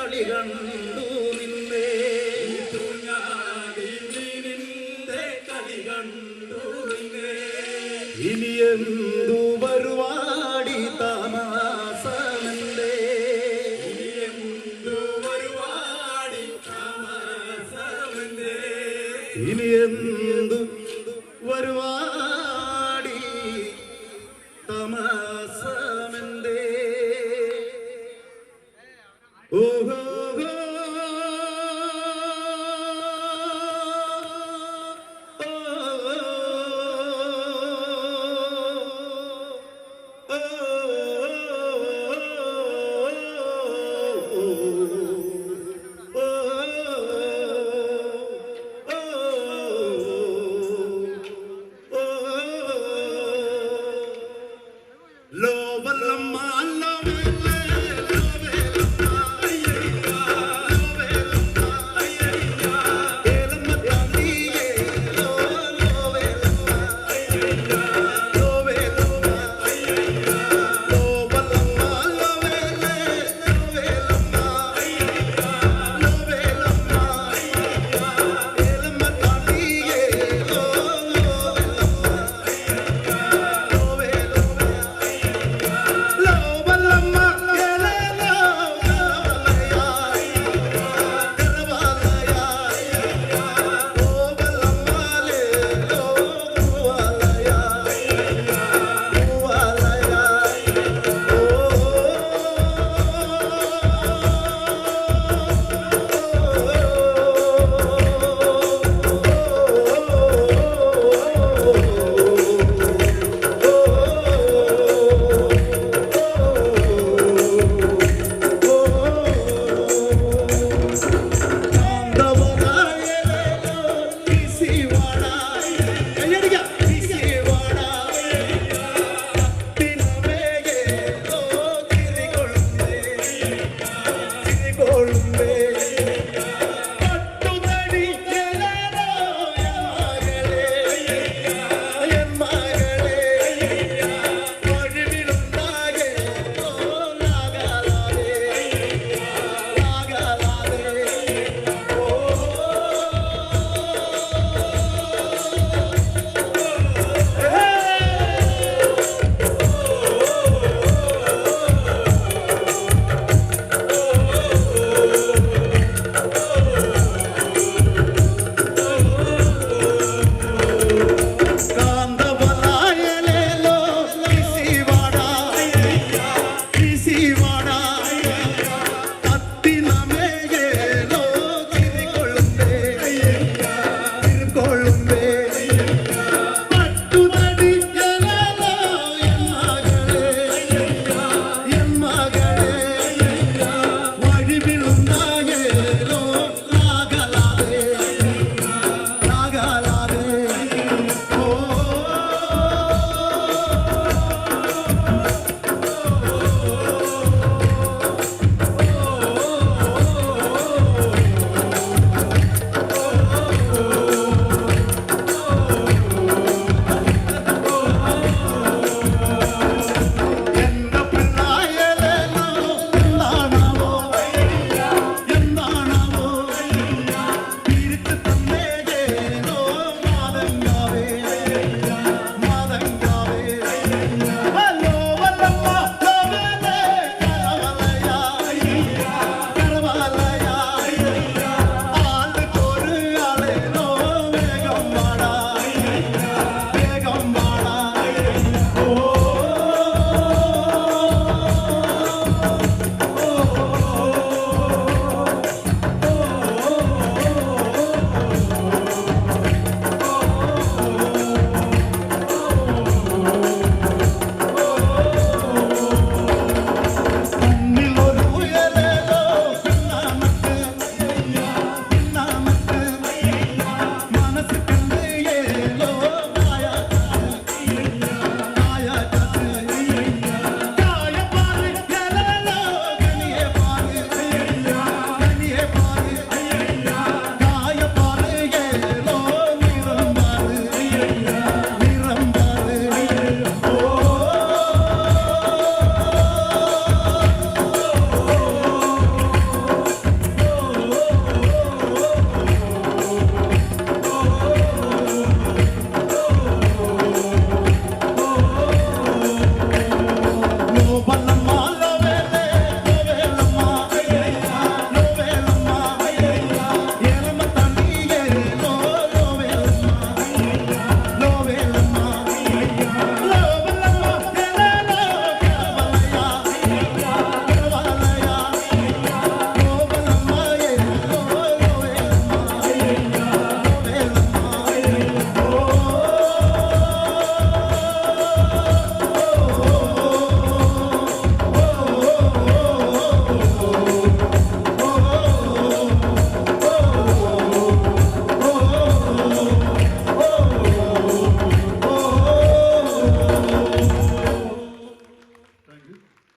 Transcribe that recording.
കളി കണ്ടു നിന്നേ. നിന്റെ കളി കണ്ടു നിന്നേ. ഇനി വരുവാടി താമസമെന്തേ ഇനി വരുവാടി താമസമെന്തേ ഇനി വരുവാടി തമസ